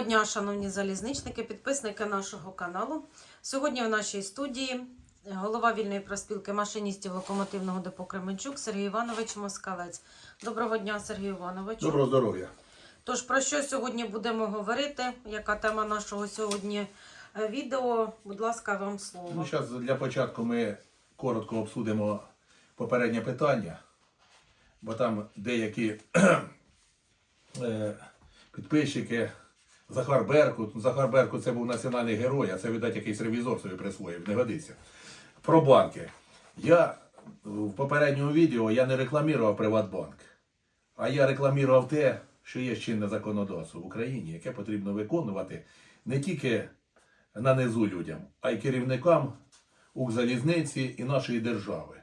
Доброго дня, шановні залізничники, підписники нашого каналу. Сьогодні в нашій студії голова вільної проспілки машиністів локомотивного депо Кременчук Сергій Іванович Москалець. Доброго дня, Сергій Іванович. Доброго здоров'я. Тож про що сьогодні будемо говорити? Яка тема нашого сьогодні е, відео? Будь ласка, вам слово. Ну, зараз для початку ми коротко обсудимо попереднє питання, бо там деякі е, підписчики Захар Беркут. Ну, Захар Беркут це був національний герой, а це, видать, якийсь ревізор собі присвоїв, не годиться. Про банки. Я в попередньому відео я не рекламував Приватбанк, а я рекламував те, що є чинне законодавство в Україні, яке потрібно виконувати не тільки на низу людям, а й керівникам Укрзалізниці і нашої держави.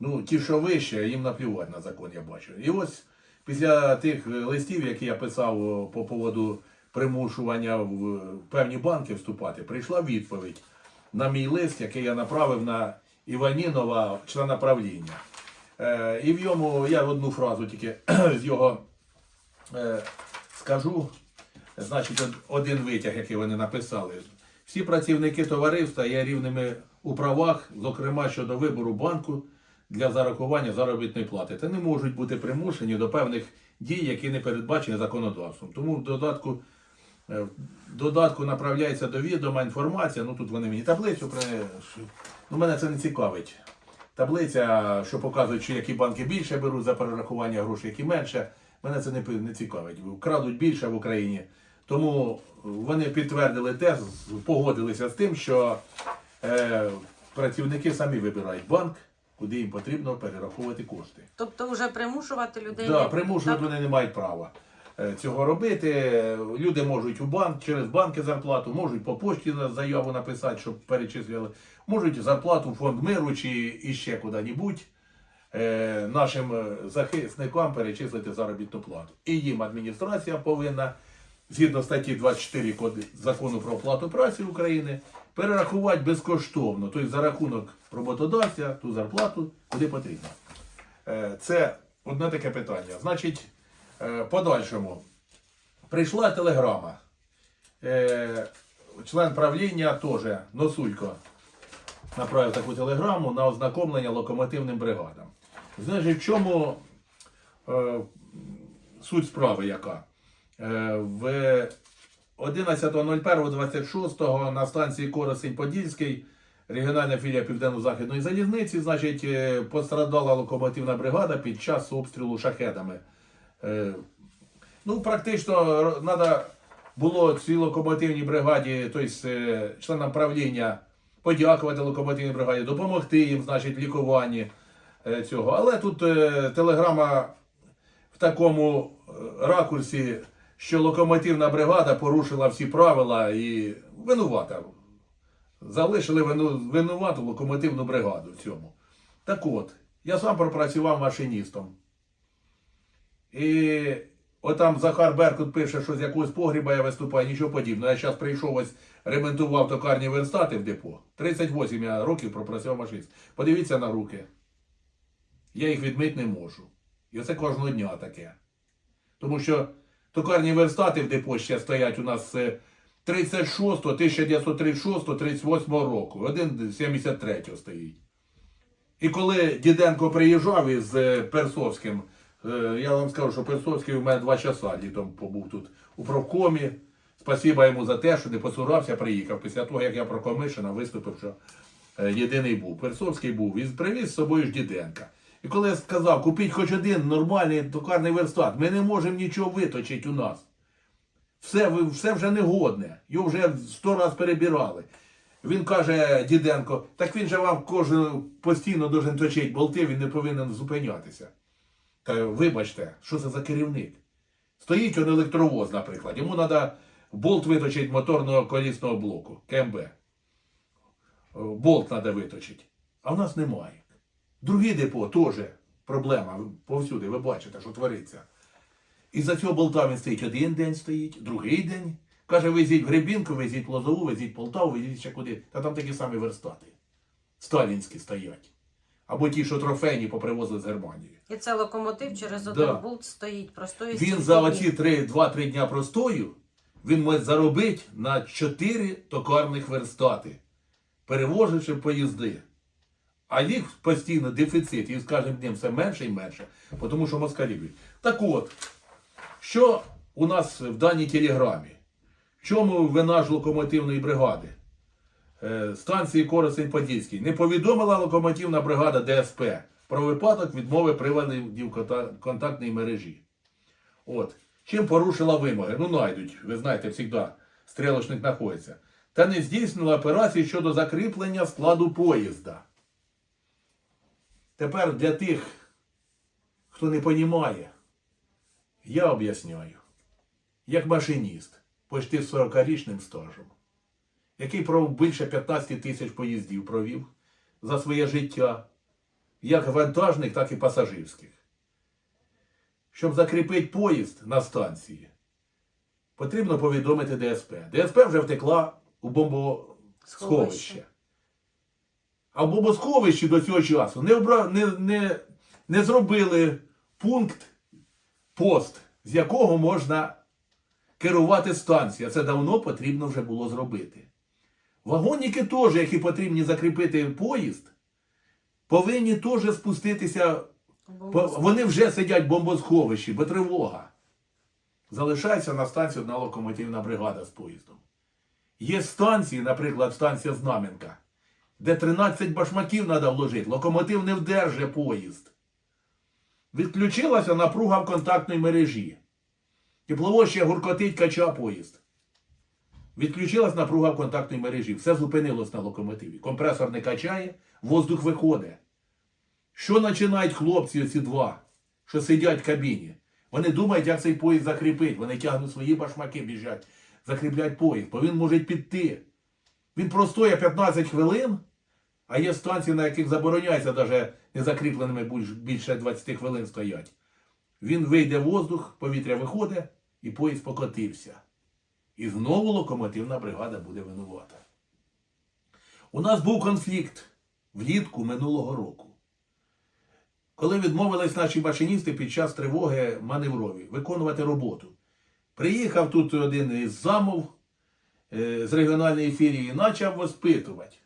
Ну, ті, що вище, їм наплювати на закон, я бачу. І ось після тих е, листів, які я писав по поводу примушування в певні банки вступати, прийшла відповідь на мій лист, який я направив на Іванінова, члена правління. Е, і в йому я одну фразу тільки з його е, скажу. Значить, один витяг, який вони написали. Всі працівники товариства є рівними у правах, зокрема щодо вибору банку для зарахування заробітної плати, та не можуть бути примушені до певних дій, які не передбачені законодавством. Тому в додатку, в додатку направляється до відома інформація. Ну тут вони мені таблицю при ну, мене це не цікавить. Таблиця, що показує, чи які банки більше беруть за перерахування грошей, які менше. Мене це не, не цікавить. Крадуть більше в Україні. Тому вони підтвердили те, погодилися з тим, що е, працівники самі вибирають банк, куди їм потрібно перераховувати кошти. Тобто, вже примушувати людей. Да, не- примушувати так? вони не мають права е, цього робити. Люди можуть у банк через банки зарплату, можуть по пошті заяву написати, щоб перечислювали, можуть зарплату в фонд миру чи іще куди-небудь е, нашим е, захисникам перечислити заробітну плату. І їм адміністрація повинна, згідно статті 24 Коди- закону про оплату праці України, перерахувати безкоштовно, тобто за рахунок роботодавця ту зарплату, куди потрібно. Е, Це одне таке питання. Значить, е, подальшому прийшла телеграма. Е, Член правління теж Носулько направив таку телеграму на ознакомлення локомотивним бригадам. Знаєш, в чому е, суть справи яка? Е, в 11.01.26 на станції Коросень-Подільський, регіональна філія Південно-Західної залізниці, значить, е, пострадала локомотивна бригада під час обстрілу шахедами. Е, Ну, практично треба було цій локомотивній бригаді, тобто членам правління, подякувати локомотивній бригаді, допомогти їм, значить, лікуванні е, цього. Але тут телеграма в такому ракурсі, що локомотивна бригада порушила всі правила і винувата. Залишили вину, винувату локомотивну бригаду в цьому. Так от, я сам пропрацював машиністом. І отам Захар Беркут пише, що з якогось погріба я виступаю, нічого подібного. Я зараз прийшов ось ремонтував токарні верстати в депо. 38 я років пропрацював машиніст. Подивіться на руки. Я їх відмити не можу. І це кожного дня таке. Тому що токарні верстати в депо ще стоять у нас з 36, 1936, 38 року. Один 73 стоїть. І коли Діденко приїжджав із е, Персовським, я вам скажу, що Персовський у мене два часа літом побув тут у правкомі. Спасіба йому за те, що не посурався, приїхав. Після того, як я про Комишина виступив, що е, єдиний був. Персовський був. І привіз з собою ж Діденка. І коли я сказав, купіть хоч один нормальний токарний верстат, ми не можемо нічого виточити у нас. Все, все вже негодне. Його вже сто раз перебирали. Він каже, Діденко, так він же вам кожен постійно должен точити болти, він не повинен зупинятися. Та вибачте, що це за керівник? Стоїть он електровоз, наприклад. Йому треба болт виточити моторного колісного блоку, КМБ. Е, Болт треба виточити. А в нас немає. Другі депо теж проблема повсюди, ви бачите, що твориться. І за цього болта він стоїть один день стоїть, другий день. Каже, везіть Гребінку, везіть Лозову, везіть Полтаву, везіть ще куди. Та там такі самі верстати. Сталінські стоять. Або ті, що трофейні попривозили з Германії. І це локомотив через один Да. болт стоїть. Простої Він за оці 2-3 дня простою він може заробити на 4 токарних верстати, перевозивши поїзди. А їх постійно дефіцит, і з кожним днем все менше і менше, тому що москалі б'ють. Так от, що у нас в даній телеграмі? В чому вина ж локомотивної бригади? Е, станції Коросень Подільський не повідомила локомотивна бригада ДСП про випадок відмови приладів контактної мережі. От. Чим порушила вимоги? Ну, найдуть, ви знаєте, завжди стрілочник знаходиться. Та не здійснила операції щодо закріплення складу поїзда. Тепер для тих, хто не розуміє, я об'ясняю, як машиніст, почти з 40-річним стажем, який провів більше 15 тисяч поїздів провів за своє життя, як вантажних, так і пасажирських. Щоб закріпити поїзд на станції, потрібно повідомити ДСП. ДСП вже втекла у бомбосховище. А в бомбосховищі до цього часу не, обра... не, не, не зробили пункт, пост, з якого можна керувати станцією. Це давно потрібно вже було зробити. Вагонники теж, які потрібні закріпити поїзд, повинні теж спуститися Вони вже сидять в бомбосховищі, бо тривога. Залишається на станції одна локомотивна бригада з поїздом. Є станції, наприклад, станція Знаменка, де 13 башмаків треба вложити. Локомотив не вдерже поїзд. Відключилася напруга в контактній мережі. Теплово ще гуркотить кача поїзд. Відключилась напруга в контактній мережі. Все зупинилось на локомотиві. Компресор не качає, воздух виходить. Що починають хлопці оці два, що сидять в кабіні? Вони думають, як цей поїзд закріпити. Вони тягнуть свої башмаки, біжать, закріплять поїзд, бо він може піти. Він простоє 15 хвилин, а є станції, на яких забороняється навіть незакріпленими більше 20 хвилин стоять. Він вийде в воздух, повітря виходить, і поїзд покотився. І знову локомотивна бригада буде винувата. У нас був конфлікт влітку минулого року коли відмовились наші машиністи під час тривоги маневрові виконувати роботу. Приїхав тут один із замов е, з регіональної філії і почав воспитувати.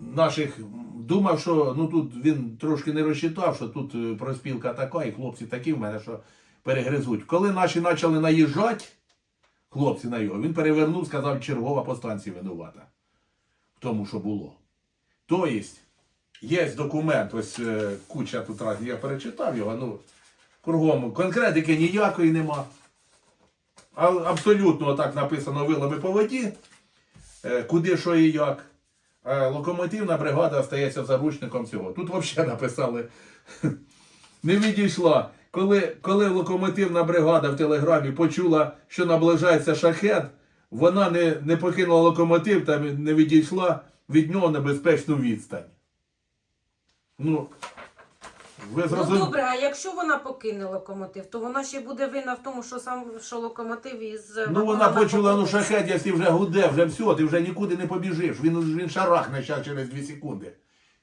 Наших думав, що ну тут він трошки не розчитав, що тут е, проспілка така, і хлопці такі в мене, що перегризуть. Коли наші почали наїжджати, хлопці на його, він перевернув, сказав, чергова по винувата в тому, що було. Тобто, Є документ, ось е, куча тут раз, я перечитав його, ну, кругом конкретики ніякої нема. А, абсолютно так написано вилами по воді, е, куди, що і як. А локомотивна бригада стається заручником цього. Тут взагалі написали, не відійшла. Коли, коли локомотивна бригада в телеграмі почула, що наближається шахет, вона не, не покинула локомотив та не відійшла від нього на безпечну відстань. Ну, ви Ну добре, а якщо вона покине локомотив, то вона ще буде винна в тому, що сам що локомотив із е, Ну вона почула, ну шахет, якщо вже гуде, вже все, ти вже нікуди не побіжиш. Він, він шарахне щас через 2 секунди.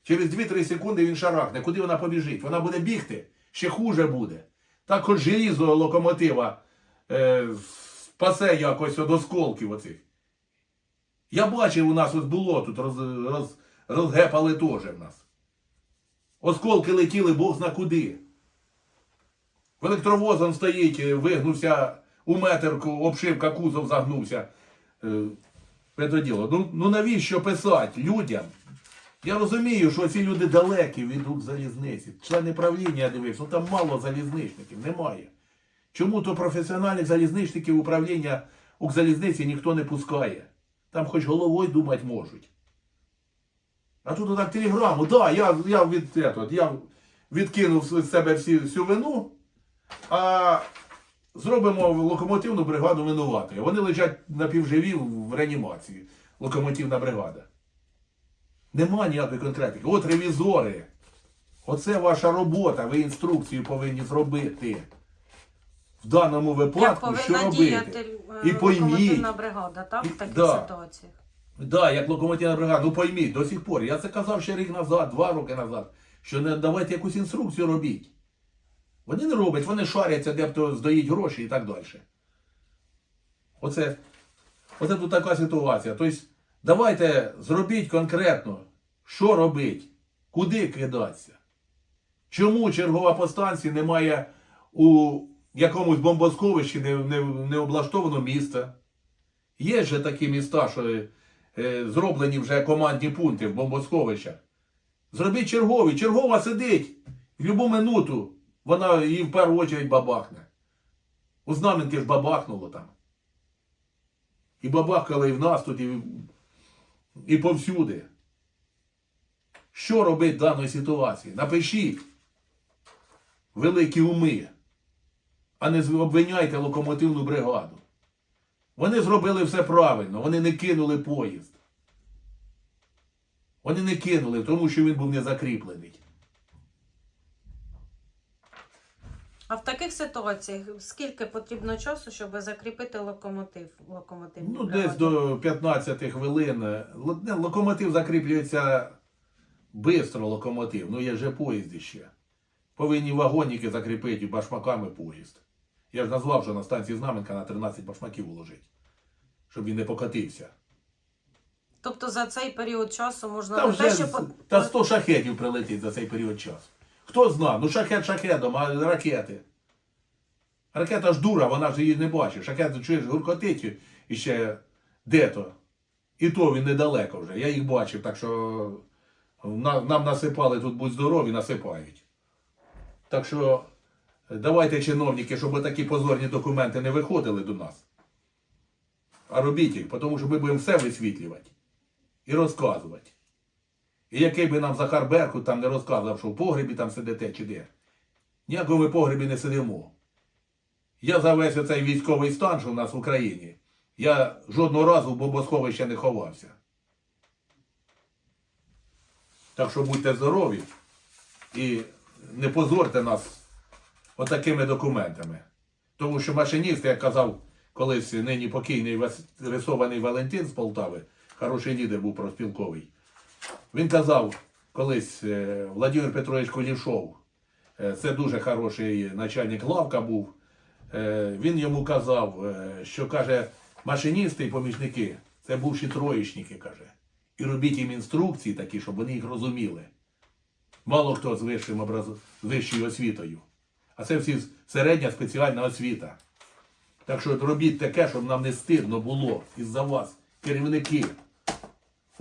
Через 2-3 секунди він шарахне. Куди вона побіжить? Вона буде бігти, ще хуже буде. Так от желізо локомотива е, спасе якось від осколків оцих. Я бачив, у нас ось було тут роз, роз, розгепали теж в нас. Осколки летіли Бог зна куди. Електровозом стоїть, е, вигнувся у метерку, обшивка кузов загнувся. Е, Це діло. Ну, ну навіщо писати людям? Я розумію, що ці люди далекі від Укрзалізниці. Члени правління я дивився, ну там мало залізничників, немає. Чому то професіональних залізничників управління Укрзалізниці ніхто не пускає? Там хоч головою думати можуть. А тут отак телеграму, да, я, я, від, этот, я відкинув з себе всі, всю вину, а зробимо локомотивну бригаду винуватою. Вони лежать напівживі в реанімації. Локомотивна бригада. Нема ніякої конкретики. От ревізори. Оце ваша робота. Ви інструкцію повинні зробити. В даному Як випадку, що повинна робити. діяти е, І пойміть. локомотивна бригада, так, І- в таких да. ситуаціях? Да, як локомотивна бригада, ну пойміть, до сих пор. Я це казав ще рік назад, два роки назад, що не давайте якусь інструкцію робіть. Вони не роблять, вони шаряться, де б то здають гроші і так далі. Оце, оце тут така ситуація. Тобто, давайте зробіть конкретно, що робить, куди кидатися. Чому чергова по станції немає у якомусь бомбосховищі не, не, не облаштовано місце? Є же такі міста, що е, зроблені вже командні пункти в бомбосховищах. Зробіть чергові. Чергова сидить. В будь-яку минуту вона її в першу чергу бабахне. У Знаменки ж бабахнуло там. І бабахкали і в нас тут, і, і повсюди. Що робити в даній ситуації? Напишіть великі уми, а не обвиняйте локомотивну бригаду. Вони зробили все правильно, вони не кинули поїзд. Вони не кинули, тому що він був не закріплений. А в таких ситуаціях скільки потрібно часу, щоб закріпити локомотив? локомотив Ну, десь до 15 хвилин. Локомотив закріплюється швидко, локомотив. Ну, є же поїзд ще. Повинні вагонники закріпити башмаками поїзд. Я ж назвав, що на станції Знаменка на 13 башмаків уложить, щоб він не покатився. Тобто за цей період часу можна Та вже те, що та 100 шахетів прилетить за цей період часу. Хто зна? Ну шахет шахетом, а ракети. Ракета ж дура, вона ж її не бачить. Шахет, чуєш, гуркотить і ще де-то. І то він недалеко вже. Я їх бачив, так що нам насипали тут будь здорові, насипають. Так що давайте, чиновники, щоб такі позорні документи не виходили до нас. А робіть їх, тому що ми будемо все висвітлювати і розказувати. І який би нам Захар Беркут там не розказував, що в погребі там сидите чи де. Ніякого ми погребі не сидимо. Я за весь оцей військовий стан, що в нас в Україні, я жодного разу в бомбосховище не ховався. Так що будьте здорові і не позорте нас отакими документами. Тому що машиніст, як казав колись нині покійний рисований Валентин з Полтави, хороший лідер був профспілковий. Він казав колись е, Владимир Петрович Кулішов, е, це дуже хороший начальник лавка був. Е, Він йому казав, що каже, машиністи і помічники це бувші троєчники, каже. І робіть їм інструкції такі, щоб вони їх розуміли. Мало хто з вищим образ... з вищою освітою. А це всі середня спеціальна освіта. Так що робіть таке, щоб нам не стидно було із-за вас, керівники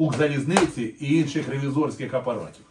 Укрзалізниці і інших ревізорських апаратів.